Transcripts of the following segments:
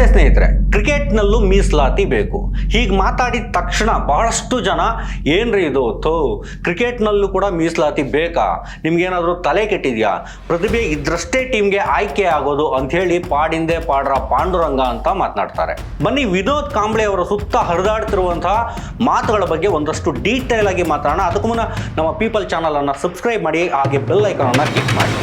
ನಮಸ್ತೆ ಸ್ನೇಹಿತರೆ, ಕ್ರಿಕೆಟ್ನಲ್ಲೂ ಮೀಸಲಾತಿ ಬೇಕು. ಹೀಗೆ ಮಾತಾಡಿದ ತಕ್ಷಣ ಬಹಳಷ್ಟು ಜನ, ಏನ್ರಿ ಇದು ಥೋ, ಕ್ರಿಕೆಟ್ನಲ್ಲೂ ಕೂಡ ಮೀಸಲಾತಿ ಬೇಕಾ? ನಿಮ್ಗೇನಾದರೂ ತಲೆ ಕೆಟ್ಟಿದ್ಯಾ? ಪ್ರತಿಭೆ ಇದ್ರಷ್ಟೇ ಟೀಮ್ಗೆ ಆಯ್ಕೆ ಆಗೋದು ಅಂಥೇಳಿ ಪಾಡಿಂದೆ ಪಾಡ್ರ ಪಾಂಡುರಂಗ ಅಂತ ಮಾತನಾಡ್ತಾರೆ. ಬನ್ನಿ ವಿನೋದ್ ಕಾಂಬ್ಳೆ ಅವರ ಸುತ್ತ ಹರಿದಾಡ್ತಿರುವಂತಹ ಮಾತುಗಳ ಬಗ್ಗೆ ಒಂದಷ್ಟು ಡೀಟೇಲ್ ಆಗಿ ಮಾತಾಡೋಣ. ಅದಕ್ಕೂ ಮುನ್ನ ನಮ್ಮ ಪೀಪಲ್ ಚಾನಲನ್ನು ಸಬ್ಸ್ಕ್ರೈಬ್ ಮಾಡಿ, ಹಾಗೆ ಬೆಲ್ ಐಕಾನ್ ಅನ್ನ ಕ್ಲಿಕ್ ಮಾಡಿ.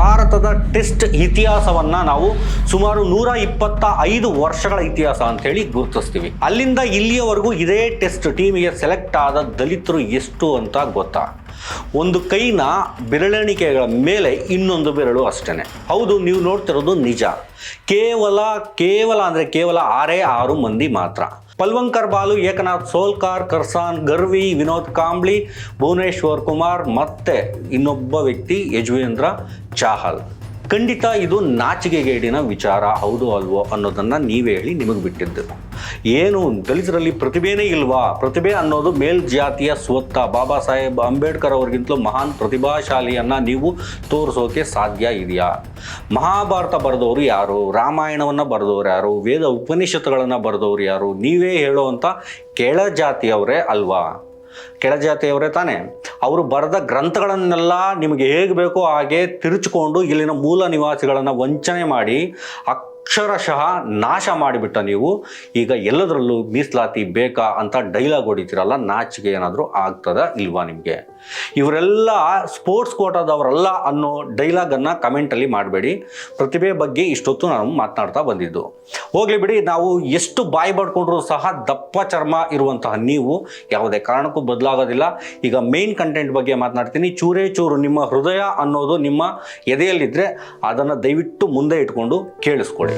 ಭಾರತದ ಟೆಸ್ಟ್ ಇತಿಹಾಸವನ್ನ ನಾವು ಸುಮಾರು ನೂರ ಇಪ್ಪತ್ತ ಐದು ವರ್ಷಗಳ ಇತಿಹಾಸ ಅಂತ ಹೇಳಿ ಗುರುತಿಸ್ತೀವಿ. ಅಲ್ಲಿಂದ ಇಲ್ಲಿಯವರೆಗೂ ಇದೇ ಟೆಸ್ಟ್ ಟೀಮಿಗೆ ಸೆಲೆಕ್ಟ್ ಆದ ದಲಿತರು ಎಷ್ಟು ಅಂತ ಗೊತ್ತಾ? ಒಂದು ಕೈನ ಬೆರಳೆಣಿಕೆಗಳ ಮೇಲೆ ಇನ್ನೊಂದು ಬೆರಳು ಅಷ್ಟೇ ಹೌದು, ನೀವು ನೋಡ್ತಿರೋದು ನಿಜ. ಕೇವಲ ಕೇವಲ ಅಂದರೆ ಕೇವಲ ಆರೇ ಆರು ಮಂದಿ ಮಾತ್ರ. ಪಲ್ವಂಕರ್ ಬಾಲು, ಏಕನಾಥ್ ಸೋಲ್ಕಾರ್, ಕರ್ಸಾನ್ ಗರ್ವಿ, ವಿನೋದ್ ಕಾಂಬ್ಳಿ, ಭುವನೇಶ್ವರ್ ಕುಮಾರ್ ಮತ್ತೆ ಇನ್ನೊಬ್ಬ ವ್ಯಕ್ತಿ ಯಜುವೇಂದ್ರ ಚಾಹಲ್. ಖಂಡಿತ ಇದು ನಾಚಿಕೆಗೇಡಿನ ವಿಚಾರ, ಹೌದು ಅಲ್ವೋ ಅನ್ನೋದನ್ನ ನೀವೇ ಹೇಳಿ ನಿಮಗೆ ಬಿಟ್ಟಿದ್ದು. ಏನು ದಲಿತರಲ್ಲಿ ಪ್ರತಿಭೆನೇ ಇಲ್ವಾ? ಪ್ರತಿಭೆ ಅನ್ನೋದು ಮೇಲ್ಜಾತಿಯ ಸ್ವತ್ತ. ಬಾಬಾ ಸಾಹೇಬ್ ಅಂಬೇಡ್ಕರ್ ಅವ್ರಿಗಿಂತಲೂ ಮಹಾನ್ ಪ್ರತಿಭಾಶಾಲಿಯನ್ನು ನೀವು ತೋರಿಸೋಕೆ ಸಾಧ್ಯ ಇದೆಯಾ? ಮಹಾಭಾರತ ಬರೆದವರು ಯಾರು? ರಾಮಾಯಣವನ್ನು ಬರೆದವರು ಯಾರು? ವೇದ ಉಪನಿಷತ್ತುಗಳನ್ನು ಬರೆದವರು ಯಾರು? ನೀವೇ ಹೇಳೋಂತ ಕೆಳ ಜಾತಿಯವರೇ ಅಲ್ವಾ? ಕೆಳಜಾತಿಯವರೇ ತಾನೇ. ಅವರು ಬರೆದ ಗ್ರಂಥಗಳನ್ನೆಲ್ಲ ನಿಮಗೆ ಹೇಗೆ ಬೇಕೋ ಹಾಗೆ ತಿರುಚಿಕೊಂಡು ಇಲ್ಲಿನ ಮೂಲ ನಿವಾಸಿಗಳನ್ನು ವಂಚನೆ ಮಾಡಿ ಅಕ್ಷರಶಃ ನಾಶ ಮಾಡಿಬಿಟ್ಟ ನೀವು. ಈಗ ಎಲ್ಲದರಲ್ಲೂ ಮೀಸಲಾತಿ ಬೇಕಾ ಅಂತ ಡೈಲಾಗ್ ಹೊಡಿತೀರಲ್ಲ, ನಾಚಿಕೆ ಏನಾದರೂ ಆಗ್ತದ ಇಲ್ವಾ ನಿಮಗೆ? ಇವರೆಲ್ಲ ಸ್ಪೋರ್ಟ್ಸ್ ಕೋಟಾದವರಲ್ಲ ಅನ್ನೋ ಡೈಲಾಗನ್ನು ಕಮೆಂಟಲ್ಲಿ ಮಾಡಬೇಡಿ. ಪ್ರತಿಭೆ ಬಗ್ಗೆ ಇಷ್ಟೊತ್ತು ನಾನು ಮಾತನಾಡ್ತಾ ಬಂದಿದ್ದು. ಹೋಗಲಿ ಬಿಡಿ, ನಾವು ಎಷ್ಟು ಬಾಯಿ ಬಡ್ಕೊಂಡ್ರೂ ಸಹ ದಪ್ಪ ಚರ್ಮ ಇರುವಂತಹ ನೀವು ಯಾವುದೇ ಕಾರಣಕ್ಕೂ ಬದಲಾಗೋದಿಲ್ಲ. ಈಗ ಮೇನ್ ಕಂಟೆಂಟ್ ಬಗ್ಗೆ ಮಾತನಾಡ್ತೀನಿ. ಚೂರೇ ಚೂರು ನಿಮ್ಮ ಹೃದಯ ಅನ್ನೋದು ನಿಮ್ಮ ಎದೆಯಲ್ಲಿದ್ದರೆ ಅದನ್ನು ದಯವಿಟ್ಟು ಮುಂದೆ ಇಟ್ಕೊಂಡು ಕೇಳಿಸ್ಕೊಳ್ಳಿ.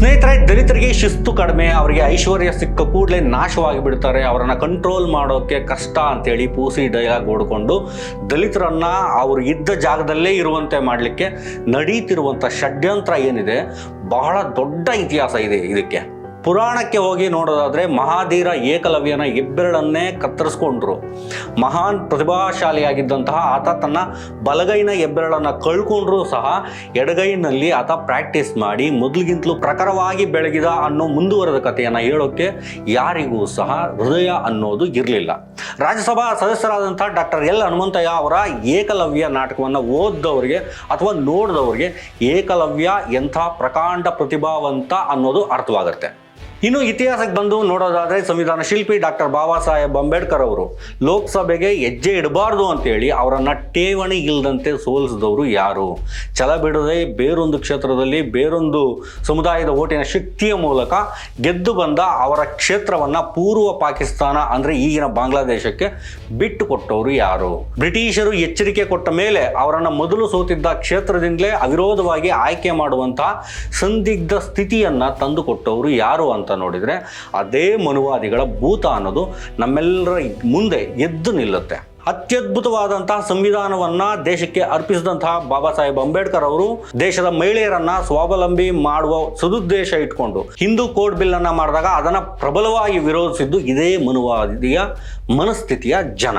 ಸ್ನೇಹಿತರೆ, ದಲಿತರಿಗೆ ಶಿಸ್ತು ಕಡಿಮೆ, ಅವರಿಗೆ ಐಶ್ವರ್ಯ ಸಿಕ್ಕ ಕೂಡಲೇ ನಾಶವಾಗಿ ಬಿಡ್ತಾರೆ. ಅವರನ್ನ ಕಂಟ್ರೋಲ್ ಮಾಡೋಕೆ ಕಷ್ಟ ಅಂತೇಳಿ ಪೂಸಿ ಡೈಲಾಗ್ ಓಡಿಕೊಂಡು ದಲಿತರನ್ನ ಅವರು ಇದ್ದ ಜಾಗದಲ್ಲೇ ಇರುವಂತೆ ಮಾಡಲಿಕ್ಕೆ ನಡೀತಿರುವಂಥ ಷಡ್ಯಂತ್ರ ಏನಿದೆ, ಬಹಳ ದೊಡ್ಡ ಇತಿಹಾಸ ಇದೆ ಇದಕ್ಕೆ. ಪುರಾಣಕ್ಕೆ ಹೋಗಿ ನೋಡೋದಾದರೆ ಮಹಾಧೀರ ಏಕಲವ್ಯನ ಹೆಬ್ಬೆರಳನ್ನೇ ಕತ್ತರಿಸ್ಕೊಂಡ್ರು. ಮಹಾನ್ ಪ್ರತಿಭಾಶಾಲಿಯಾಗಿದ್ದಂತಹ ಆತ ತನ್ನ ಬಲಗೈನ ಹೆಬ್ಬೆರಳನ್ನು ಕಳ್ಕೊಂಡ್ರೂ ಸಹ ಎಡಗೈನಲ್ಲಿ ಆತ ಪ್ರಾಕ್ಟೀಸ್ ಮಾಡಿ ಮೊದಲಿಗಿಂತಲೂ ಪ್ರಖರವಾಗಿ ಬೆಳಗಿದ ಅನ್ನೋ ಮುಂದುವರೆದ ಕಥೆಯನ್ನು ಹೇಳೋಕ್ಕೆ ಯಾರಿಗೂ ಸಹ ಹೃದಯ ಅನ್ನೋದು ಇರಲಿಲ್ಲ. ರಾಜ್ಯಸಭಾ ಸದಸ್ಯರಾದಂಥ ಡಾಕ್ಟರ್ ಎಲ್ ಹನುಮಂತಯ್ಯ ಅವರ ಏಕಲವ್ಯ ನಾಟಕವನ್ನು ಓದ್ದವರಿಗೆ ಅಥವಾ ನೋಡಿದವರಿಗೆ ಏಕಲವ್ಯ ಎಂಥ ಪ್ರಕಾಂಡ ಪ್ರತಿಭಾವಂತ ಅನ್ನೋದು ಅರ್ಥವಾಗುತ್ತೆ. ಇನ್ನು ಇತಿಹಾಸಕ್ಕೆ ಬಂದು ನೋಡೋದಾದ್ರೆ ಸಂವಿಧಾನ ಶಿಲ್ಪಿ ಡಾಕ್ಟರ್ ಬಾಬಾ ಸಾಹೇಬ್ ಅಂಬೇಡ್ಕರ್ ಅವರು ಲೋಕಸಭೆಗೆ ಹೆಜ್ಜೆ ಇಡಬಾರ್ದು ಅಂತೇಳಿ ಅವರನ್ನ ಠೇವಣಿ ಇಲ್ಲದಂತೆ ಸೋಲಿಸಿದವರು ಯಾರು? ಛಲ ಬಿಡದೆ ಬೇರೊಂದು ಕ್ಷೇತ್ರದಲ್ಲಿ ಬೇರೊಂದು ಸಮುದಾಯದ ಓಟಿನ ಶಕ್ತಿಯ ಮೂಲಕ ಗೆದ್ದು ಬಂದ ಅವರ ಕ್ಷೇತ್ರವನ್ನ ಪೂರ್ವ ಪಾಕಿಸ್ತಾನ ಅಂದ್ರೆ ಈಗಿನ ಬಾಂಗ್ಲಾದೇಶಕ್ಕೆ ಬಿಟ್ಟು ಕೊಟ್ಟವರು ಯಾರು? ಬ್ರಿಟಿಷರು ಎಚ್ಚರಿಕೆ ಕೊಟ್ಟ ಮೇಲೆ ಅವರನ್ನ ಮೊದಲು ಸೋತಿದ್ದ ಕ್ಷೇತ್ರದಿಂದಲೇ ಅವಿರೋಧವಾಗಿ ಆಯ್ಕೆ ಮಾಡುವಂತಹ ಸಂದಿಗ್ಧ ಸ್ಥಿತಿಯನ್ನ ತಂದುಕೊಟ್ಟವರು ಯಾರು ಅಂತ ನೋಡಿದ್ರೆ ಅದೇ ಮನುವಾದಿಗಳ ಭೂತ ಅನ್ನೋದು ನಮ್ಮೆಲ್ಲರ ಮುಂದೆ ಎದ್ದು ನಿಲ್ಲುತ್ತೆ. ಅತ್ಯದ್ಭುತವಾದಂತಹ ಸಂವಿಧಾನವನ್ನ ದೇಶಕ್ಕೆ ಅರ್ಪಿಸಿದಂತಹ ಬಾಬಾ ಸಾಹೇಬ್ ಅಂಬೇಡ್ಕರ್ ಅವರು ದೇಶದ ಮಹಿಳೆಯರನ್ನ ಸ್ವಾವಲಂಬಿ ಮಾಡುವ ಸದುದ್ದೇಶ ಇಟ್ಕೊಂಡು ಹಿಂದೂ ಕೋಡ್ ಬಿಲ್ ಅನ್ನ ಮಾಡಿದಾಗ ಅದನ್ನ ಪ್ರಬಲವಾಗಿ ವಿರೋಧಿಸಿದ್ದು ಇದೇ ಮನುವಾದಿಯ ಮನಸ್ಥಿತಿಯ ಜನ.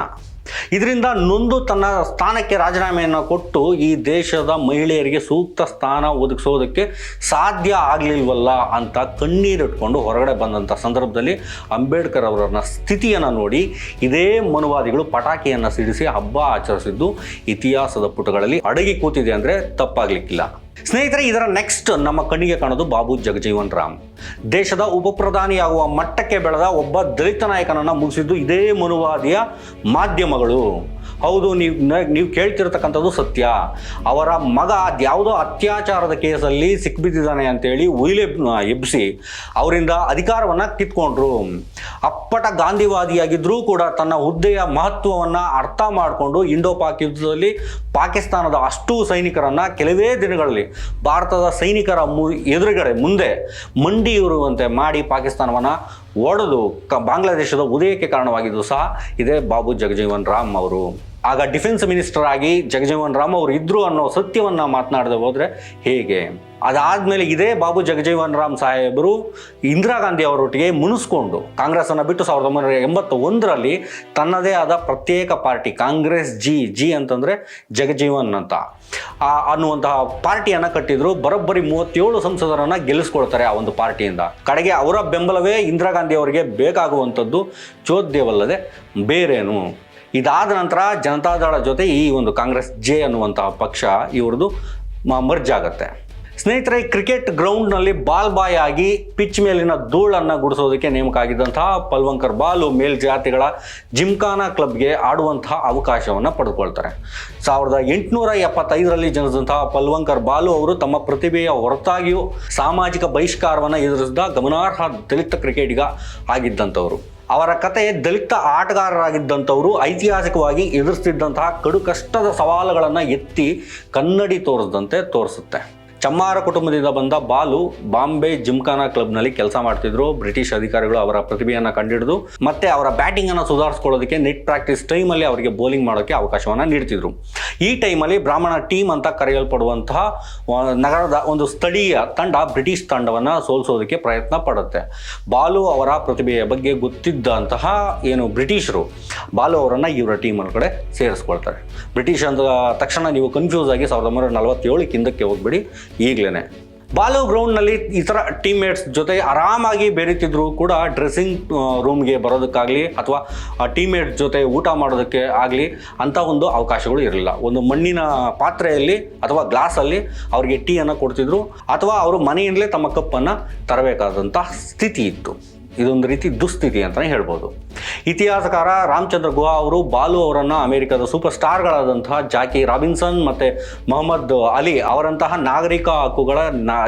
ಇದರಿಂದ ನೊಂದು ತನ್ನ ಸ್ಥಾನಕ್ಕೆ ರಾಜೀನಾಮೆಯನ್ನು ಕೊಟ್ಟು ಈ ದೇಶದ ಮಹಿಳೆಯರಿಗೆ ಸೂಕ್ತ ಸ್ಥಾನ ಒದಗಿಸೋದಕ್ಕೆ ಸಾಧ್ಯ ಆಗಲಿಲ್ವಲ್ಲ ಅಂತ ಕಣ್ಣೀರಿಟ್ಕೊಂಡು ಹೊರಗಡೆ ಬಂದಂಥ ಸಂದರ್ಭದಲ್ಲಿ ಅಂಬೇಡ್ಕರ್ ಅವರನ್ನ ಸ್ಥಿತಿಯನ್ನು ನೋಡಿ ಇದೇ ಮನುವಾದಿಗಳು ಪಟಾಕಿಯನ್ನು ಸಿಡಿಸಿ ಹಬ್ಬ ಆಚರಿಸಿದ್ದು ಇತಿಹಾಸದ ಪುಟಗಳಲ್ಲಿ ಅಡಗಿ ಕೂತಿದೆ ಅಂದರೆ ತಪ್ಪಾಗ್ಲಿಕ್ಕಿಲ್ಲ. ಸ್ನೇಹಿತರೆ, ಇದರ ನೆಕ್ಸ್ಟ್ ನಮ್ಮ ಕಣ್ಣಿಗೆ ಕಾಣೋದು ಬಾಬು ಜಗಜೀವನ್ ರಾಮ್. ದೇಶದ ಉಪಪ್ರಧಾನಿಯಾಗುವ ಮಟ್ಟಕ್ಕೆ ಬೆಳೆದ ಒಬ್ಬ ದಲಿತ ನಾಯಕನನ್ನು ಮುಗಿಸಿದ್ದು ಇದೇ ಮನುವಾದಿಯ ಮಾಧ್ಯಮಗಳು. ಹೌದು, ನೀವು ನೀವು ಕೇಳ್ತಿರ್ತಕ್ಕಂಥದ್ದು ಸತ್ಯ. ಅವರ ಮಗ ಅದ್ಯಾವುದೋ ಅತ್ಯಾಚಾರದ ಕೇಸಲ್ಲಿ ಸಿಕ್ಬಿದ್ದಿದ್ದಾನೆ ಅಂತೇಳಿ ಉಯಿಲೆ ಎಬ್ಬಿಸಿ ಅವರಿಂದ ಅಧಿಕಾರವನ್ನು ಕಿತ್ಕೊಂಡ್ರು. ಅಪ್ಪಟ ಗಾಂಧಿವಾದಿಯಾಗಿದ್ದರೂ ಕೂಡ ತನ್ನ ಹುದ್ದೆಯ ಮಹತ್ವವನ್ನು ಅರ್ಥ ಮಾಡಿಕೊಂಡು ಇಂಡೋ ಪಾಕ್ ಯುದ್ಧದಲ್ಲಿ ಪಾಕಿಸ್ತಾನದ ಅಷ್ಟು ಸೈನಿಕರನ್ನು ಕೆಲವೇ ದಿನಗಳಲ್ಲಿ ಭಾರತದ ಸೈನಿಕರ ಮು, ಎದುರುಗಡೆ ಮುಂದೆ ಮಂಡಿ ಇರುವಂತೆ ಮಾಡಿ ಪಾಕಿಸ್ತಾನವನ್ನು ಒಡೆದು ಕ, ಬಾಂಗ್ಲಾದೇಶದ ಉದಯಕ್ಕೆ ಕಾರಣವಾಗಿದ್ದು ಸಹ ಇದೇ ಬಾಬು ಜಗಜೀವನ್ ರಾಮ್ ಅವರು. ಆಗ ಡಿಫೆನ್ಸ್ ಮಿನಿಸ್ಟರ್ ಆಗಿ ಜಗಜೀವನ್ ರಾಮ್ ಅವರು ಇದ್ರು ಅನ್ನೋ ಸತ್ಯವನ್ನ ಮಾತನಾಡದೆ ಹೋದ್ರೆ ಹೇಗೆ? ಅದಾದ್ಮೇಲೆ ಇದೇ ಬಾಬು ಜಗಜೀವನ್ ರಾಮ್ ಸಾಹೇಬರು ಇಂದಿರಾ ಗಾಂಧಿ ಅವರೊಟ್ಟಿಗೆ ಮುನಿಸ್ಕೊಂಡು ಕಾಂಗ್ರೆಸ್ ಅನ್ನ ಬಿಟ್ಟು ಸಾವಿರದ ಒಂಬೈನೂರ ಎಂಬತ್ತ ಒಂದರಲ್ಲಿ ತನ್ನದೇ ಆದ ಪ್ರತ್ಯೇಕ ಪಾರ್ಟಿ ಕಾಂಗ್ರೆಸ್ ಜಿ ಜಿ ಅಂತಂದ್ರೆ ಜಗಜೀವನ್ ಅಂತ. ಅನ್ನುವಂತಹ ಪಾರ್ಟಿಯನ್ನ ಕಟ್ಟಿದ್ರು. ಬರೋಬ್ಬರಿ ಮೂವತ್ತೇಳು ಸಂಸದರನ್ನ ಗೆಲ್ಲಿಸ್ಕೊಳ್ತಾರೆ ಆ ಒಂದು ಪಾರ್ಟಿಯಿಂದ. ಕಡೆಗೆ ಅವರ ಬೆಂಬಲವೇ ಇಂದಿರಾ ಗಾಂಧಿ ಅವರಿಗೆ ಬೇಕಾಗುವಂಥದ್ದು. ಚೋದ್ಯವಲ್ಲದೆ ಬೇರೇನು? ಇದಾದ ನಂತರ ಜನತಾದಳ ಜೊತೆ ಈ ಒಂದು ಕಾಂಗ್ರೆಸ್ ಜೆ ಅನ್ನುವಂತಹ ಪಕ್ಷ ಇವ್ರದ್ದು ಮರ್ಜ್ ಆಗುತ್ತೆ. ಸ್ನೇಹಿತರೆ, ಕ್ರಿಕೆಟ್ ಗ್ರೌಂಡ್ನಲ್ಲಿ ಬಾಲ್ ಬಾಯ್ ಆಗಿ ಪಿಚ್ ಮೇಲಿನ ಧೂಳನ್ನು ಗುಡಿಸೋದಕ್ಕೆ ನೇಮಕ ಆಗಿದ್ದಂತಹ ಪಲ್ವಂಕರ್ ಬಾಲು ಮೇಲ್ಜಾತಿಗಳ ಜಿಮ್ಖಾನಾ ಕ್ಲಬ್ಗೆ ಆಡುವಂತಹ ಅವಕಾಶವನ್ನು ಪಡೆದುಕೊಳ್ತಾರೆ. ಸಾವಿರದ ಎಂಟುನೂರ ಎಪ್ಪತ್ತೈದರಲ್ಲಿ ಜನಿಸಿದಂತಹ ಪಲ್ವಂಕರ್ ಬಾಲು ಅವರು ತಮ್ಮ ಪ್ರತಿಭೆಯ ಹೊರತಾಗಿಯೂ ಸಾಮಾಜಿಕ ಬಹಿಷ್ಕಾರವನ್ನು ಎದುರಿಸಿದ ಗಮನಾರ್ಹ ದಲಿತ ಕ್ರಿಕೆಟಿಗ ಆಗಿದ್ದಂಥವರು. ಅವರ ಕತೆ ದಲಿತ ಆಟಗಾರರಾಗಿದ್ದಂಥವರು ಐತಿಹಾಸಿಕವಾಗಿ ಎದುರಿಸ್ತಿದ್ದಂತಹ ಕಡು ಕಷ್ಟದ ಸವಾಲುಗಳನ್ನು ಎತ್ತಿ ಕನ್ನಡಿ ತೋರಿಸಿದಂತೆ ತೋರಿಸುತ್ತೆ. ಚಮ್ಮಾರ ಕುಟುಂಬದಿಂದ ಬಂದ ಬಾಲು ಬಾಂಬೆ ಜಿಮ್ಖಾನಾ ಕ್ಲಬ್ನಲ್ಲಿ ಕೆಲಸ ಮಾಡ್ತಿದ್ರು. ಬ್ರಿಟಿಷ್ ಅಧಿಕಾರಿಗಳು ಅವರ ಪ್ರತಿಭೆಯನ್ನು ಕಂಡಿಡಿದು, ಮತ್ತೆ ಅವರ ಬ್ಯಾಟಿಂಗ್ ಅನ್ನು ಸುಧಾರಿಸ್ಕೊಳ್ಳೋದಕ್ಕೆ ನೆಟ್ ಪ್ರಾಕ್ಟೀಸ್ ಟೈಮಲ್ಲಿ ಅವರಿಗೆ ಬೌಲಿಂಗ್ ಮಾಡೋಕ್ಕೆ ಅವಕಾಶವನ್ನು ನೀಡ್ತಿದ್ರು. ಈ ಟೈಮಲ್ಲಿ ಬ್ರಾಹ್ಮಣ ಟೀಮ್ ಅಂತ ಕರೆಯಲ್ಪಡುವಂತಹ ನಗರದ ಒಂದು ಸ್ಥಳೀಯ ತಂಡ ಬ್ರಿಟಿಷ್ ತಂಡವನ್ನು ಸೋಲಿಸೋದಕ್ಕೆ ಪ್ರಯತ್ನ ಪಡುತ್ತೆ. ಬಾಲು ಅವರ ಪ್ರತಿಭೆಯ ಬಗ್ಗೆ ಗೊತ್ತಿದ್ದಂತಹ ಏನು ಬ್ರಿಟಿಷರು, ಬಾಲು ಅವರನ್ನು ಇವರ ಟೀಮ್ ಕಡೆ ಸೇರಿಸ್ಕೊಳ್ತಾರೆ. ಬ್ರಿಟಿಷ್ ಅಂದ ತಕ್ಷಣ ನೀವು ಕನ್ಫ್ಯೂಸ್ ಆಗಿ ಸಾವಿರದ ಒಂಬೈನೂರ ನಲವತ್ತೇಳಕ್ಕೆ ಹಿಂದಕ್ಕೆ ಹೋಗ್ಬಿಡಿ. ಈಗಲೇ ಬಾಲು ಗ್ರೌಂಡ್ನಲ್ಲಿ ಇತರ ಟೀಮ್ಮೇಟ್ಸ್ ಜೊತೆ ಆರಾಮಾಗಿ ಬೆರೀತಿದ್ರು ಕೂಡ ಡ್ರೆಸ್ಸಿಂಗ್ ರೂಮ್ಗೆ ಬರೋದಕ್ಕಾಗಲಿ ಅಥವಾ ಟೀಮ್ಮೇಟ್ಸ್ ಜೊತೆ ಊಟ ಮಾಡೋದಕ್ಕೆ ಆಗಲಿ ಅಂಥ ಒಂದು ಅವಕಾಶಗಳು ಇರಲಿಲ್ಲ. ಒಂದು ಮಣ್ಣಿನ ಪಾತ್ರೆಯಲ್ಲಿ ಅಥವಾ ಗ್ಲಾಸಲ್ಲಿ ಅವರಿಗೆ ಟೀಯನ್ನು ಕೊಡ್ತಿದ್ರು ಅಥವಾ ಅವರು ಮನೆಯಿಂದಲೇ ತಮ್ಮ ಕಪ್ಪನ್ನು ತರಬೇಕಾದಂಥ ಸ್ಥಿತಿ ಇತ್ತು. ಇದೊಂದು ರೀತಿ ದುಸ್ಥಿತಿ ಅಂತಲೇ ಹೇಳ್ಬೋದು. ಇತಿಹಾಸಕಾರ ರಾಮಚಂದ್ರ ಗುಹಾ ಅವರು ಬಾಲು ಅವರನ್ನು ಅಮೆರಿಕದ ಸೂಪರ್ ಸ್ಟಾರ್ಗಳಾದಂತಹ ಜಾಕಿ ರಾಬಿನ್ಸನ್ ಮತ್ತು ಮೊಹಮ್ಮದ್ ಅಲಿ ಅವರಂತಹ ನಾಗರಿಕ ಹಕ್ಕುಗಳ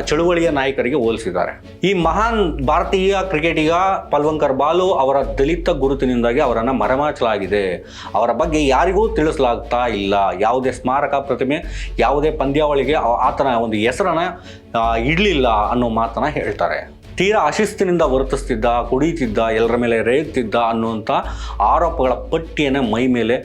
ಚಳುವಳಿಯ ನಾಯಕರಿಗೆ ಹೋಲಿಸಿದ್ದಾರೆ. ಈ ಮಹಾನ್ ಭಾರತೀಯ ಕ್ರಿಕೆಟಿಗ ಪಲ್ವಂಕರ್ ಬಾಲು ಅವರ ದಲಿತ ಗುರುತಿನಿಂದಾಗಿ ಅವರನ್ನು ಮರೆಮಾಚಲಾಗಿದೆ. ಅವರ ಬಗ್ಗೆ ಯಾರಿಗೂ ತಿಳಿಸಲಾಗ್ತಾ ಇಲ್ಲ. ಯಾವುದೇ ಸ್ಮಾರಕ ಪ್ರತಿಮೆ, ಯಾವುದೇ ಪಂದ್ಯಾವಳಿಗೆ ಆತನ ಒಂದು ಹೆಸರನ್ನ ಇಡ್ಲಿಲ್ಲ ಅನ್ನೋ ಮಾತನ್ನ ಹೇಳ್ತಾರೆ. ತೀರಾ ಅಶಿಸ್ತಿನಿಂದ ವರ್ತಿಸ್ತಿದ್ದ ಕುಡಿತಿದ್ದ ಎಲ್ಲರ ಮೇಲೆ ರೇಗ್ತಿದ್ದ ಅನ್ನುವಂಥ ಆರೋಪಗಳ ಪಟ್ಟಿಯನ್ನು ಮೈ ಮೇಲೆ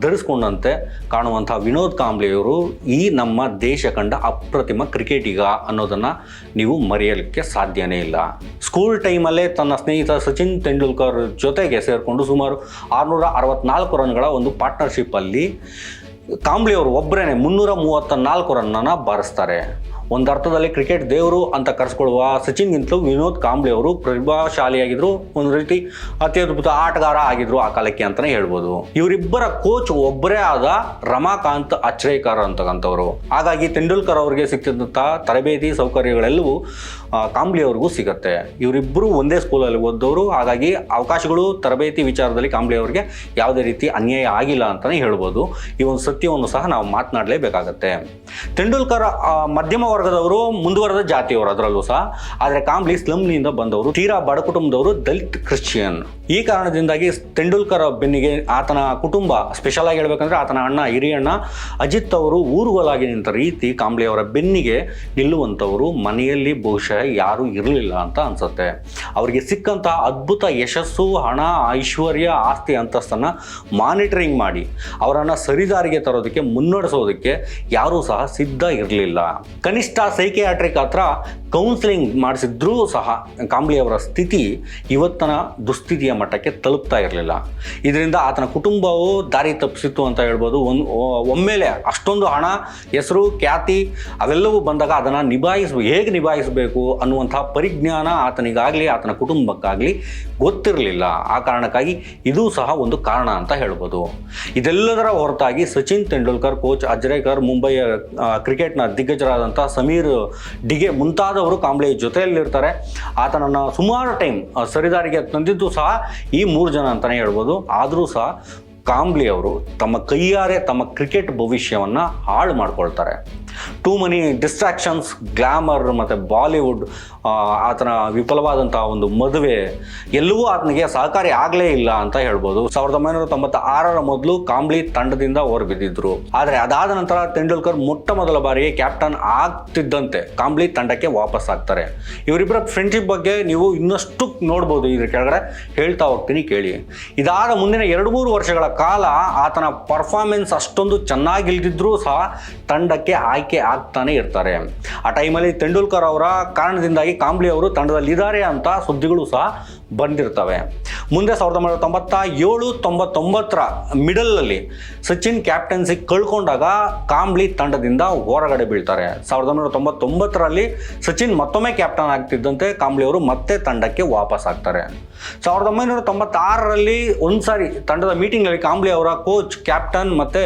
ಧರಿಸ್ಕೊಂಡಂತೆ ಕಾಣುವಂಥ ವಿನೋದ್ ಕಾಂಬ್ಳಿಯವರು ಈ ನಮ್ಮ ದೇಶ ಕಂಡ ಅಪ್ರತಿಮ ಕ್ರಿಕೆಟಿಗ ಅನ್ನೋದನ್ನು ನೀವು ಮರೆಯಲಿಕ್ಕೆ ಸಾಧ್ಯನೇ ಇಲ್ಲ. ಸ್ಕೂಲ್ ಟೈಮಲ್ಲೇ ತನ್ನ ಸ್ನೇಹಿತ ಸಚಿನ್ ತೆಂಡೂಲ್ಕರ್ ಜೊತೆಗೆ ಸೇರಿಕೊಂಡು ಸುಮಾರು ಆರುನೂರ ಅರವತ್ನಾಲ್ಕು ರನ್ಗಳ ಒಂದು ಪಾರ್ಟ್ನರ್ಶಿಪ್ಪಲ್ಲಿ ಕಾಂಬ್ಳಿಯವರು ಒಬ್ಬರೇ ಮುನ್ನೂರ ಮೂವತ್ತ ನಾಲ್ಕು ರನ್ನನ್ನು ಬಾರಿಸ್ತಾರೆ. ಒಂದು ಅರ್ಥದಲ್ಲಿ ಕ್ರಿಕೆಟ್ ದೇವರು ಅಂತ ಕರೆಸ್ಕೊಳ್ಳುವ ಸಚಿನ್ಗಿಂತಲೂ ವಿನೋದ್ ಕಾಂಬ್ಳೆ ಅವರು ಪ್ರತಿಭಾಶಾಲಿಯಾಗಿದ್ರು, ಒಂದು ರೀತಿ ಅತ್ಯದ್ಭುತ ಆಟಗಾರ ಆಗಿದ್ರು ಆ ಕಾಲಕ್ಕೆ ಅಂತಲೇ ಹೇಳ್ಬೋದು. ಇವರಿಬ್ಬರ ಕೋಚ್ ಒಬ್ಬರೇ ಆದ ರಮಾಕಾಂತ್ ಅಚ್ರೇಕರ್ ಅಂತಕ್ಕಂಥವ್ರು. ಹಾಗಾಗಿ ತೆಂಡೂಲ್ಕರ್ ಅವರಿಗೆ ಸಿಕ್ಕಿದಂಥ ತರಬೇತಿ ಸೌಕರ್ಯಗಳೆಲ್ಲವೂ ಕಾಂಬ್ಳೆ ಅವ್ರಿಗೂ ಸಿಗತ್ತೆ. ಇವರಿಬ್ಬರು ಒಂದೇ ಸ್ಕೂಲಲ್ಲಿ ಓದ್ದವರು, ಹಾಗಾಗಿ ಅವಕಾಶಗಳು ತರಬೇತಿ ವಿಚಾರದಲ್ಲಿ ಕಾಂಬ್ಳಿ ಅವರಿಗೆ ಯಾವುದೇ ರೀತಿ ಅನ್ಯಾಯ ಆಗಿಲ್ಲ ಅಂತಲೇ ಹೇಳ್ಬೋದು. ಈ ಒಂದು ಸತ್ಯವನ್ನು ಸಹ ನಾವು ಮಾತನಾಡಲೇಬೇಕಾಗತ್ತೆ. ತೆಂಡೂಲ್ಕರ್ ಮಧ್ಯಮ ವರ್ಗದವರು ಮುಂದುವರೆದ ಜಾತಿಯವರು ಅದರಲ್ಲೂ ಸಹ. ಆದರೆ ಕಾಂಬ್ಳಿ ಸ್ಲಮ್ನಿಂದ ಬಂದವರು ತೀರಾ ಬಡ ಕುಟುಂಬದವರು ದಲಿತ್ ಕ್ರಿಶ್ಚಿಯನ್. ಈ ಕಾರಣದಿಂದಾಗಿ ತೆಂಡೂಲ್ಕರ್ ಬೆನ್ನಿಗೆ ಆತನ ಕುಟುಂಬ ಸ್ಪೆಷಲ್ ಆಗಿ ಹೇಳ್ಬೇಕಂದ್ರೆ ಆತನ ಅಣ್ಣ ಹಿರಿಯಣ್ಣ ಅಜಿತ್ ಅವರು ಊರುಗಲಾಗಿ ನಿಂತ ರೀತಿ ಕಾಂಬ್ಳಿ ಅವರ ಬೆನ್ನಿಗೆ ನಿಲ್ಲುವಂಥವರು ಮನೆಯಲ್ಲಿ ಬಹುಶಃ ಯಾರೂ ಇರಲಿಲ್ಲ ಅಂತ ಅನ್ಸುತ್ತೆ. ಅವರಿಗೆ ಸಿಕ್ಕಂತಹ ಅದ್ಭುತ ಯಶಸ್ಸು, ಹಣ, ಐಶ್ವರ್ಯ, ಆಸ್ತಿ, ಅಂತಸ್ತನ್ನು ಮಾನಿಟರಿಂಗ್ ಮಾಡಿ, ಅವರನ್ನು ಸರಿದಾರಿಗೆ ತರೋದಕ್ಕೆ, ಮುನ್ನಡೆಸೋದಕ್ಕೆ ಯಾರೂ ಸಹ ಸಿದ್ಧ ಇರಲಿಲ್ಲ. ಕನಿಷ್ಠ ಸೈಕಿಯಾಟ್ರಿಕ್ ಹತ್ರ ಕೌನ್ಸಿಲಿಂಗ್ ಮಾಡಿಸಿದ್ರೂ ಸಹ ಕಾಂಬ್ಳಿ ಅವರ ಸ್ಥಿತಿ ಇವತ್ತನ ದುಸ್ಥಿತಿಯ ಮಟ್ಟಕ್ಕೆ ತಲುಪ್ತಾ ಇರಲಿಲ್ಲ. ಇದರಿಂದ ಆತನ ಕುಟುಂಬವು ದಾರಿ ತಪ್ಪಿಸಿತ್ತು ಅಂತ ಹೇಳ್ಬೋದು. ಒಂದು ಒಮ್ಮೆಲೆ ಅಷ್ಟೊಂದು ಹಣ, ಹೆಸರು, ಖ್ಯಾತಿ ಅವೆಲ್ಲವೂ ಬಂದಾಗ ಅದನ್ನು ನಿಭಾಯಿಸ, ಹೇಗೆ ನಿಭಾಯಿಸಬೇಕು ಅನ್ನುವಂಥ ಪರಿಜ್ಞಾನ ಆತನಿಗಾಗಲಿ, ಆತನ ಕುಟುಂಬಕ್ಕಾಗಲಿ ಗೊತ್ತಿರಲಿಲ್ಲ. ಆ ಕಾರಣಕ್ಕಾಗಿ ಇದೂ ಸಹ ಒಂದು ಕಾರಣ ಅಂತ ಹೇಳ್ಬೋದು. ಇದೆಲ್ಲದರ ಹೊರತಾಗಿ ಸಚಿನ್ ತೆಂಡೂಲ್ಕರ್, ಕೋಚ್ ಅಜ್ರೇಕರ್, ಮುಂಬೈಯ ಕ್ರಿಕೆಟ್ನ ದಿಗ್ಗಜರಾದಂಥ ಸಮೀರ್ ಡಿಗೆ ಮುಂತಾದವರು ಕಾಂಬ್ಳೆ ಜೊತೆಯಲ್ಲಿರ್ತಾರೆ. ಆತನನ್ನು ಸುಮಾರು ಟೈಮ್ ಸರಿದಾರಿಗೆ ತಂದಿದ್ದು ಸಹ ಈ ಮೂರು ಜನ ಅಂತಲೇ ಹೇಳ್ಬೋದು. ಆದರೂ ಸಹ ಕಾಂಬ್ಳಿ ಅವರು ತಮ್ಮ ಕೈಯಾರೆ ತಮ್ಮ ಕ್ರಿಕೆಟ್ ಭವಿಷ್ಯವನ್ನು ಹಾಳು ಮಾಡ್ಕೊಳ್ತಾರೆ. ಟೂ ಮನಿ ಡಿಸ್ಟ್ರಾಕ್ಷನ್ಸ್ ಗ್ಲಾಮರ್ ಮತ್ತು ಬಾಲಿವುಡ್ ಆತನ ವಿಫಲವಾದಂಥ ಒಂದು ಮದುವೆ ಎಲ್ಲವೂ ಆತನಿಗೆ ಸಹಕಾರಿ ಆಗಲೇ ಇಲ್ಲ ಅಂತ ಹೇಳ್ಬೋದು. ಸಾವಿರದ ಒಂಬೈನೂರ ತೊಂಬತ್ತ ಆರರ ಮೊದಲು ಕಾಂಬ್ಳಿ ತಂಡದಿಂದ ಹೊರಬಿದ್ದಿದ್ರು. ಆದರೆ ಅದಾದ ನಂತರ ತೆಂಡೂಲ್ಕರ್ ಮೊಟ್ಟ ಮೊದಲ ಬಾರಿಗೆ ಕ್ಯಾಪ್ಟನ್ ಆಗ್ತಿದ್ದಂತೆ ಕಾಂಬ್ಳಿ ತಂಡಕ್ಕೆ ವಾಪಸ್ ಆಗ್ತಾರೆ. ಇವರಿಬ್ಬರ ಫ್ರೆಂಡ್ಶಿಪ್ ಬಗ್ಗೆ ನೀವು ಇನ್ನಷ್ಟು ನೋಡ್ಬೋದು. ಇದ್ರ ಕೆಳಗಡೆ ಹೇಳ್ತಾ ಹೋಗ್ತೀನಿ ಕೇಳಿ. ಇದಾದ ಮುಂದಿನ ಎರಡು ಮೂರು ವರ್ಷಗಳ ಕಾಲ ಆತನ ಪರ್ಫಾರ್ಮೆನ್ಸ್ ಅಷ್ಟೊಂದು ಚೆನ್ನಾಗಿಲ್ದಿದ್ರೂ ಸಹ ತಂಡಕ್ಕೆ ಆಯ್ಕೆ ಆಗ್ತಾನೆ ಇರ್ತಾರೆ. ಆ ಟೈಮಲ್ಲಿ ತೆಂಡೂಲ್ಕರ್ ಅವರ ಕಾರಣದಿಂದಾಗಿ ಕಾಂಬ್ಳಿ ಅವರು ತಂಡದಲ್ಲಿದ್ದಾರೆ ಅಂತ ಸುದ್ದಿಗಳು ಸಹ ಬಂದಿರ್ತವೆ. ಮುಂದೆ ಸಾವಿರದ ಒಂಬೈನೂರ ತೊಂಬತ್ತ ಏಳು, ತೊಂಬತ್ತೊಂಬತ್ತರ ಮಿಡಲಲ್ಲಿ ಸಚಿನ್ ಕ್ಯಾಪ್ಟನ್ಸಿ ಕಳ್ಕೊಂಡಾಗ ಕಾಂಬ್ಳಿ ತಂಡದಿಂದ ಹೊರಗಡೆ ಬೀಳ್ತಾರೆ. ಸಾವಿರದ ಒಂಬೈನೂರ ತೊಂಬತ್ತೊಂಬತ್ತರಲ್ಲಿ ಸಚಿನ್ ಮತ್ತೊಮ್ಮೆ ಕ್ಯಾಪ್ಟನ್ ಆಗ್ತಿದ್ದಂತೆ ಕಾಂಬ್ಳಿ ಅವರು ಮತ್ತೆ ತಂಡಕ್ಕೆ ವಾಪಸ್ ಆಗ್ತಾರೆ. ಸಾವಿರದ ಒಂಬೈನೂರ ತೊಂಬತ್ತಾರರಲ್ಲಿ ಒಂದ್ಸಾರಿ ತಂಡದ ಮೀಟಿಂಗಲ್ಲಿ ಕಾಂಬ್ಳಿ ಅವರ ಕೋಚ್ ಕ್ಯಾಪ್ಟನ್ ಮತ್ತು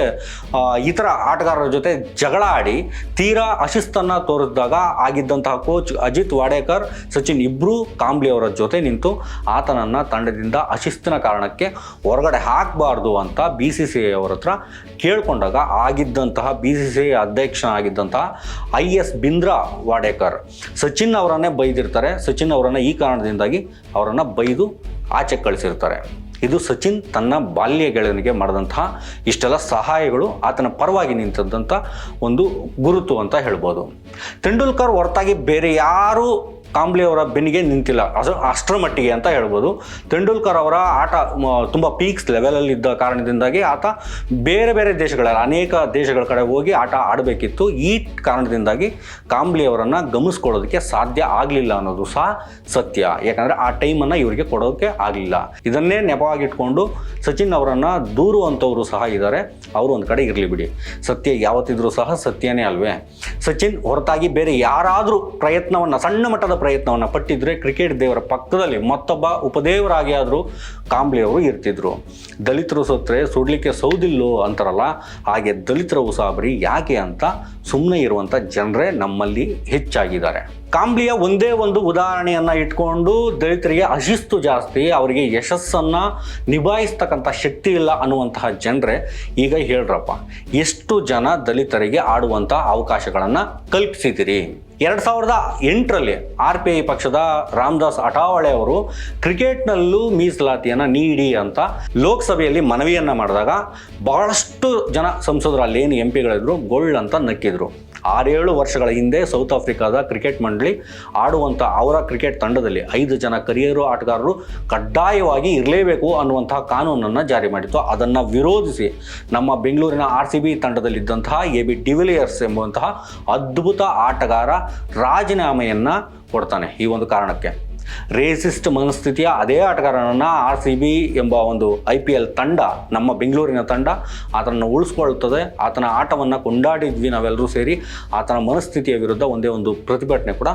ಇತರ ಆಟಗಾರರ ಜೊತೆ ಜಗಳ ಆಡಿ ತೀರಾ ಅಶಿಸ್ತನ್ನು ತೋರಿಸಿದಾಗ ಆಗಿದ್ದಂತಹ ಕೋಚ್ ಅಜಿತ್ ವಾಡೇಕರ್, ಸಚಿನ್ ಇಬ್ಬರೂ ಕಾಂಬ್ಲಿ ಅವರ ಜೊತೆ ನಿಂತು ಆತನನ್ನು ತಂಡದಿಂದ ಅಶಿಸ್ತಿನ ಕಾರಣಕ್ಕೆ ಹೊರಗಡೆ ಹಾಕಬಾರ್ದು ಅಂತ ಬಿ ಸಿ ಸಿ ಐ ಅವರ ಹತ್ರ ಕೇಳ್ಕೊಂಡಾಗ ಆಗಿದ್ದಂತಹ ಬಿ ಸಿ ಸಿ ಐ ಅಧ್ಯಕ್ಷನಾಗಿದ್ದಂತಹ ಐ ಎಸ್ ಬಿಂದ್ರಾ ವಾಡೇಕರ್, ಸಚಿನ್ ಅವರನ್ನೇ ಬೈದಿರ್ತಾರೆ. ಸಚಿನ್ ಅವರನ್ನು ಈ ಕಾರಣದಿಂದಾಗಿ ಅವರನ್ನು ಬೈದು ಆಚೆ ಕಳಿಸಿರ್ತಾರೆ. ಇದು ಸಚಿನ್ ತನ್ನ ಬಾಲ್ಯ ಗೆಳೆಯನಿಗೆ ಮಾಡಿದಂತಹ ಇಷ್ಟೆಲ್ಲ ಸಹಾಯಗಳು ಆತನ ಪರವಾಗಿ ನಿಂತದಂತ ಒಂದು ಗುರುತು ಅಂತ ಹೇಳ್ಬೋದು. ತೆಂಡೂಲ್ಕರ್ ಹೊರತಾಗಿ ಬೇರೆ ಯಾರೂ ಕಾಂಬ್ಳಿ ಅವರ ಬೆನ್ನಿಗೆ ನಿಂತಿಲ್ಲ. ಅದು ಅಷ್ಟರ ಮಟ್ಟಿಗೆ ಅಂತ ಹೇಳ್ಬೋದು. ತೆಂಡೂಲ್ಕರ್ ಅವರ ಆಟ ತುಂಬ ಪೀಕ್ಸ್ ಲೆವೆಲಲ್ಲಿ ಇದ್ದ ಕಾರಣದಿಂದಾಗಿ ಆತ ಬೇರೆ ಬೇರೆ ದೇಶಗಳ ಅನೇಕ ದೇಶಗಳ ಕಡೆ ಹೋಗಿ ಆಟ ಆಡಬೇಕಿತ್ತು. ಈ ಕಾರಣದಿಂದಾಗಿ ಕಾಂಬ್ಲಿ ಅವರನ್ನು ಗಮನಿಸ್ಕೊಳ್ಳೋದಕ್ಕೆ ಸಾಧ್ಯ ಆಗಲಿಲ್ಲ ಅನ್ನೋದು ಸಹ ಸತ್ಯ. ಯಾಕಂದರೆ ಆ ಟೈಮನ್ನು ಇವರಿಗೆ ಕೊಡೋಕ್ಕೆ ಆಗಲಿಲ್ಲ. ಇದನ್ನೇ ನೆಪವಾಗಿಟ್ಕೊಂಡು ಸಚಿನ್ ಅವರನ್ನು ದೂರುವಂಥವರು ಸಹ ಇದ್ದಾರೆ ಅವರು ಒಂದು ಕಡೆ ಇರಲಿ ಬಿಡಿ. ಸತ್ಯ ಯಾವತ್ತಿದ್ರೂ ಸಹ ಸತ್ಯನೇ ಅಲ್ವೇ. ಸಚಿನ್ ಹೊರತಾಗಿ ಬೇರೆ ಯಾರಾದರೂ ಪ್ರಯತ್ನವನ್ನು ಸಣ್ಣ ಮಟ್ಟದ ಪ್ರಯತ್ನವನ್ನು ಪಟ್ಟಿದ್ರೆ ಕ್ರಿಕೆಟ್ ದೇವರ ಪಕ್ಕದಲ್ಲಿ ಮತ್ತೊಬ್ಬ ಉಪದೇವರಾಗಿ ಆದರೂ ಕಾಂಬ್ಳಿ ಅವರು ಇರ್ತಿದ್ರು. ದಲಿತರು ಸತ್ರೆ ಸುಡ್ಲಿಕ್ಕೆ ಸೌದಿಲ್ಲೋ ಅಂತಾರಲ್ಲ, ಹಾಗೆ ದಲಿತರ ಉಸಾಬರಿ ಯಾಕೆ ಅಂತ ಸುಮ್ಮನೆ ಇರುವಂಥ ಜನರೇ ನಮ್ಮಲ್ಲಿ ಹೆಚ್ಚಾಗಿದ್ದಾರೆ. ಕಾಂಬ್ಳಿಯ ಒಂದೇ ಒಂದು ಉದಾಹರಣೆಯನ್ನು ಇಟ್ಕೊಂಡು ದಲಿತರಿಗೆ ಅಶಿಸ್ತು ಜಾಸ್ತಿ, ಅವರಿಗೆ ಯಶಸ್ಸನ್ನು ನಿಭಾಯಿಸ್ತಕ್ಕಂಥ ಶಕ್ತಿ ಇಲ್ಲ ಅನ್ನುವಂತಹ ಜನರೇ ಈಗ ಹೇಳ್ರಪ್ಪ, ಎಷ್ಟು ಜನ ದಲಿತರಿಗೆ ಆಡುವಂಥ ಅವಕಾಶಗಳನ್ನು ಕಲ್ಪಿಸಿದಿರಿ? ಎರಡು ಸಾವಿರದ ಎಂಟರಲ್ಲಿ ಆರ್ ಪಿ ಐ ಪಕ್ಷದ ರಾಮದಾಸ್ ಅಟಾವಳೆ ಅವರು ಕ್ರಿಕೆಟ್ನಲ್ಲೂ ಮೀಸಲಾತಿಯನ್ನು ನೀಡಿ ಅಂತ ಲೋಕಸಭೆಯಲ್ಲಿ ಮನವಿಯನ್ನು ಮಾಡಿದಾಗ ಬಹಳಷ್ಟು ಜನ ಸಂಸದರು ಅಲ್ಲೇನು ಎಂ ಪಿಗಳಿದ್ರು ಗೋಲ್ಡ್ ಅಂತ ನಕ್ಕಿದ್ರು. ಆರೇಳು ವರ್ಷಗಳ ಹಿಂದೆ ಸೌತ್ ಆಫ್ರಿಕಾದ ಕ್ರಿಕೆಟ್ ಮಂಡಳಿ ಆಡುವಂಥ ಅವರ ಕ್ರಿಕೆಟ್ ತಂಡದಲ್ಲಿ ಐದು ಜನ ಕರಿಯರು, ಆಟಗಾರರು ಕಡ್ಡಾಯವಾಗಿ ಇರಲೇಬೇಕು ಅನ್ನುವಂತಹ ಕಾನೂನನ್ನು ಜಾರಿ ಮಾಡಿತ್ತು. ಅದನ್ನು ವಿರೋಧಿಸಿ ನಮ್ಮ ಬೆಂಗಳೂರಿನ ಆರ್ ಸಿ ಬಿ ತಂಡದಲ್ಲಿದ್ದಂತಹ ಎ ಬಿ ಡಿವಿಲಿಯರ್ಸ್ ಎಂಬುವಂತಹ ಅದ್ಭುತ ಆಟಗಾರ ರಾಜೀನಾಮೆಯನ್ನು ಕೊಡ್ತಾನೆ ಈ ಒಂದು ಕಾರಣಕ್ಕೆ. ರೇಸಿಸ್ಟ್ ಮನಸ್ಥಿತಿಯ ಅದೇ ಆಟಗಾರನನ್ನು ಆರ್ ಸಿ ಬಿ ಎಂಬ ಒಂದು ಐ ಪಿ ಎಲ್ ತಂಡ, ನಮ್ಮ ಬೆಂಗಳೂರಿನ ತಂಡ, ಆತನನ್ನು ಉಳಿಸ್ಕೊಳ್ಳುತ್ತದೆ. ಆತನ ಆಟವನ್ನು ಕೊಂಡಾಡಿದ್ವಿ ನಾವೆಲ್ಲರೂ ಸೇರಿ. ಆತನ ಮನಸ್ಥಿತಿಯ ವಿರುದ್ಧ ಒಂದೇ ಒಂದು ಪ್ರತಿಭಟನೆ ಕೂಡ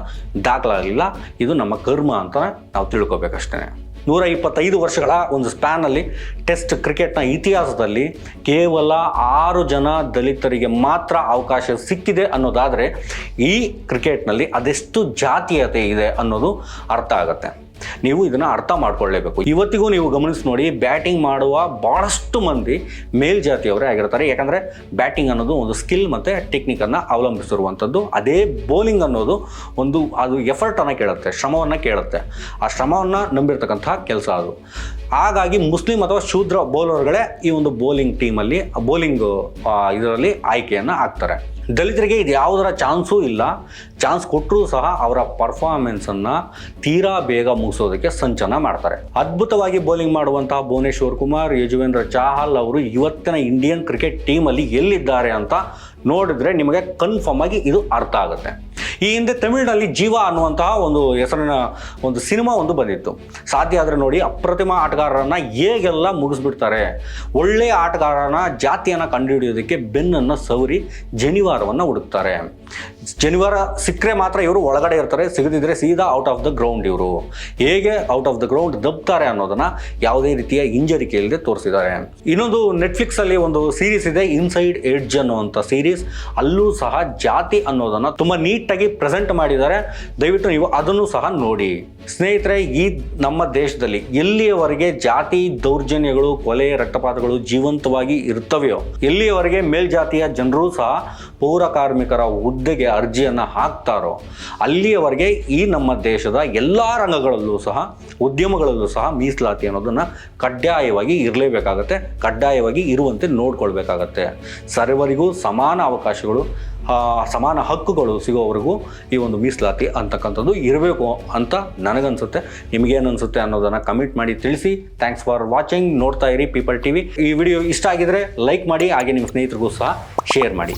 ದಾಖಲಾಗಲಿಲ್ಲ. ಇದು ನಮ್ಮ ಕರ್ಮ ಅಂತ ನಾವು ತಿಳ್ಕೊಬೇಕಷ್ಟೇ ನೂರ ಇಪ್ಪತ್ತೈದು ವರ್ಷಗಳ ಒಂದು ಸ್ಪ್ಯಾನಲ್ಲಿ ಟೆಸ್ಟ್ ಕ್ರಿಕೆಟ್ನ ಇತಿಹಾಸದಲ್ಲಿ ಕೇವಲ ಆರು ಜನ ದಲಿತರಿಗೆ ಮಾತ್ರ ಅವಕಾಶ ಸಿಕ್ಕಿದೆ ಅನ್ನೋದಾದರೆ ಈ ಕ್ರಿಕೆಟ್ನಲ್ಲಿ ಅದೆಷ್ಟು ಜಾತೀಯತೆ ಇದೆ ಅನ್ನೋದು ಅರ್ಥ ಆಗುತ್ತೆ. ನೀವು ಇದನ್ನು ಅರ್ಥ ಮಾಡ್ಕೊಳ್ಳೇಬೇಕು. ಇವತ್ತಿಗೂ ನೀವು ಗಮನಿಸಿ ನೋಡಿ, ಬ್ಯಾಟಿಂಗ್ ಮಾಡುವ ಭಾಳಷ್ಟು ಮಂದಿ ಮೇಲ್ಜಾತಿಯವರೇ ಆಗಿರ್ತಾರೆ. ಯಾಕಂದರೆ ಬ್ಯಾಟಿಂಗ್ ಅನ್ನೋದು ಒಂದು ಸ್ಕಿಲ್ ಮತ್ತು ಟೆಕ್ನಿಕನ್ನು ಅವಲಂಬಿಸಿರುವಂಥದ್ದು. ಅದೇ ಬೌಲಿಂಗ್ ಅನ್ನೋದು ಒಂದು ಅದು ಎಫರ್ಟನ್ನು ಕೇಳುತ್ತೆ, ಶ್ರಮವನ್ನು ಕೇಳುತ್ತೆ. ಆ ಶ್ರಮವನ್ನು ನಂಬಿರ್ತಕ್ಕಂಥ ಕೆಲಸ ಅದು. ಹಾಗಾಗಿ ಮುಸ್ಲಿಂ ಅಥವಾ ಶೂದ್ರ ಬೌಲರ್ಗಳೇ ಈ ಒಂದು ಬೌಲಿಂಗ್ ಟೀಮಲ್ಲಿ, ಬೌಲಿಂಗ್ ಇದರಲ್ಲಿ ಆಯ್ಕೆಯನ್ನು ಆಗ್ತಾರೆ ದಲಿತರಿಗೆ ಇದು ಯಾವುದರ ಚಾನ್ಸೂ ಇಲ್ಲ. ಚಾನ್ಸ್ ಕೊಟ್ಟರೂ ಸಹ ಅವರ ಪರ್ಫಾರ್ಮೆನ್ಸನ್ನು ತೀರಾ ಬೇಗ ಮುಗಿಸೋದಕ್ಕೆ ಸಂಚನ ಮಾಡ್ತಾರೆ. ಅದ್ಭುತವಾಗಿ ಬೌಲಿಂಗ್ ಮಾಡುವಂತಹ ಭುವನೇಶ್ವರ್ ಕುಮಾರ್, ಯಜುವೇಂದ್ರ ಚಾಹಲ್ ಅವರು ಇವತ್ತಿನ ಇಂಡಿಯನ್ ಕ್ರಿಕೆಟ್ ಟೀಮಲ್ಲಿ ಎಲ್ಲಿದ್ದಾರೆ ಅಂತ ನೋಡಿದ್ರೆ ನಿಮಗೆ ಕನ್ಫರ್ಮ್ ಆಗಿ ಇದು ಅರ್ಥ ಆಗುತ್ತೆ. ಈ ಹಿಂದೆ ತಮಿಳಿನಲ್ಲಿ ಜೀವ ಅನ್ನುವಂತಹ ಒಂದು ಹೆಸರಿನ ಒಂದು ಸಿನಿಮಾ ಒಂದು ಬಂದಿತ್ತು. ಸಾಧ್ಯ ಆದರೆ ನೋಡಿ, ಅಪ್ರತಿಮ ಆಟಗಾರರನ್ನ ಹೇಗೆಲ್ಲ ಮುಗಿಸ್ಬಿಡ್ತಾರೆ? ಒಳ್ಳೆಯ ಆಟಗಾರನ ಜಾತಿಯನ್ನು ಕಂಡುಹಿಡಿಯೋದಕ್ಕೆ ಬೆನ್ನನ್ನು ಸವರಿ ಜನಿವಾರವನ್ನು ಹುಡುಕ್ತಾರೆ. ಜನಿವಾರ ಸಿಕ್ಕರೆ ಮಾತ್ರ ಇವರು ಒಳಗಡೆ ಇರ್ತಾರೆ, ಸಿಗದಿದ್ರೆ ಸೀದಾ ಔಟ್ ಆಫ್ ದ ಗ್ರೌಂಡ್ ಇವರು. ಹೇಗೆ ಔಟ್ ಆಫ್ ದ ಗ್ರೌಂಡ್ ದಬ್ತಾರೆ ಅನ್ನೋದನ್ನ ಯಾವುದೇ ರೀತಿಯ ಇಂಜರಿಕೆ ಇಲ್ಲದೆ ತೋರಿಸಿದ್ದಾರೆ. ಇನ್ನೊಂದು ನೆಟ್ಫ್ಲಿಕ್ಸ್ ಅಲ್ಲಿ ಒಂದು ಸೀರೀಸ್ ಇದೆ ಇನ್ಸೈಡ್ ಎಡ್ಜ್ ಅನ್ನುವಂಥ ಸೀರೀಸ್ ಅಲ್ಲೂ ಸಹ ಜಾತಿ ಅನ್ನೋದನ್ನ ತುಂಬಾ ನೀಟಾಗಿ ಪ್ರೆಸೆಂಟ್ ಮಾಡಿದ್ದಾರೆ. ದಯವಿಟ್ಟು ನೀವು ಅದನ್ನು ಸಹ ನೋಡಿ. ಸ್ನೇಹಿತರೆ, ಈ ನಮ್ಮ ದೇಶದಲ್ಲಿ ಎಲ್ಲಿಯವರೆಗೆ ಜಾತಿ ದೌರ್ಜನ್ಯಗಳು, ಕೊಲೆ, ರಕ್ತಪಾತಗಳು ಜೀವಂತವಾಗಿ ಇರ್ತವೆಯೋ, ಎಲ್ಲಿಯವರೆಗೆ ಮೇಲ್ಜಾತಿಯ ಜನರು ಸಹ ಪೌರ ಕಾರ್ಮಿಕರ ಹುದ್ದೆಗೆ ಅರ್ಜಿಯನ್ನು ಹಾಕ್ತಾರೋ, ಅಲ್ಲಿಯವರೆಗೆ ಈ ನಮ್ಮ ದೇಶದ ಎಲ್ಲ ರಂಗಗಳಲ್ಲೂ ಸಹ, ಉದ್ಯಮಗಳಲ್ಲೂ ಸಹ ಮೀಸಲಾತಿ ಅನ್ನೋದನ್ನು ಕಡ್ಡಾಯವಾಗಿ ಇರಲೇಬೇಕಾಗತ್ತೆ, ಕಡ್ಡಾಯವಾಗಿ ಇರುವಂತೆ ನೋಡ್ಕೊಳ್ಬೇಕಾಗತ್ತೆ. ಸರ್ವರಿಗೂ ಸಮಾನ ಅವಕಾಶಗಳು ಸಮಾನ ಹಕ್ಕುಗಳು ಸಿಗೋವರೆಗೂ ಈ ಒಂದು ಮೀಸಲಾತಿ ಅಂತಕ್ಕಂಥದ್ದು ಇರಬೇಕು ಅಂತ ನನಗನ್ಸುತ್ತೆ ನಿಮಗೇನು ಅನಿಸುತ್ತೆ ಅನ್ನೋದನ್ನು ಕಮೆಂಟ್ ಮಾಡಿ ತಿಳಿಸಿ. ಥ್ಯಾಂಕ್ಸ್ ಫಾರ್ ವಾಚಿಂಗ್ ನೋಡ್ತಾ ಇರಿ ಪೀಪಲ್ ಟಿವಿ ಈ ವಿಡಿಯೋ ಇಷ್ಟ ಆಗಿದ್ರೆ ಲೈಕ್ ಮಾಡಿ, ಹಾಗೆ ನಿಮ್ಮ ಸ್ನೇಹಿತರಿಗೂ ಸಹ ಶೇರ್ ಮಾಡಿ.